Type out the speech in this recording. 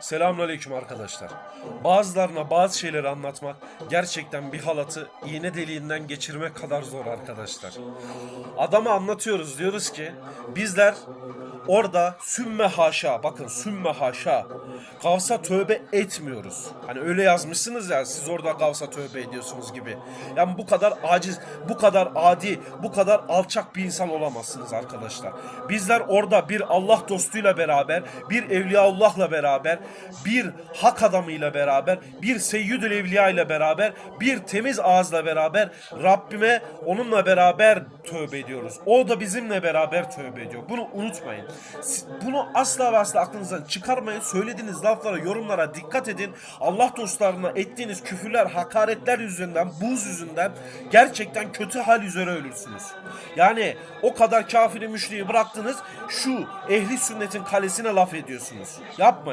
Selamünaleyküm arkadaşlar. Bazılarına bazı şeyleri anlatmak gerçekten bir halatı iğne deliğinden geçirmek kadar zor arkadaşlar. Adama anlatıyoruz diyoruz ki bizler orada sümme haşa bakın sümme haşa kavsa tövbe etmiyoruz. Hani öyle yazmışsınız ya siz orada kavsa tövbe ediyorsunuz gibi. Yani bu kadar aciz, bu kadar adi, bu kadar alçak bir insan olamazsınız arkadaşlar. Bizler orada bir Allah dostuyla beraber, bir Evliyaullah'la beraber, bir hak adamıyla beraber, bir Seyyidül Evliya ile beraber, bir temiz ağızla beraber Rabbime onunla beraber tövbe ediyoruz. O da bizimle beraber tövbe ediyor. Bunu unutmayın. Bunu asla ve asla aklınızdan çıkarmayın. Söylediğiniz laflara, yorumlara dikkat edin. Allah dostlarına ettiğiniz küfürler, hakaretler yüzünden, buz yüzünden gerçekten kötü hal üzere ölürsünüz. Yani o kadar kafiri müşriği bıraktınız, şu ehli sünnetin kalesine laf ediyorsunuz. Yapmayın.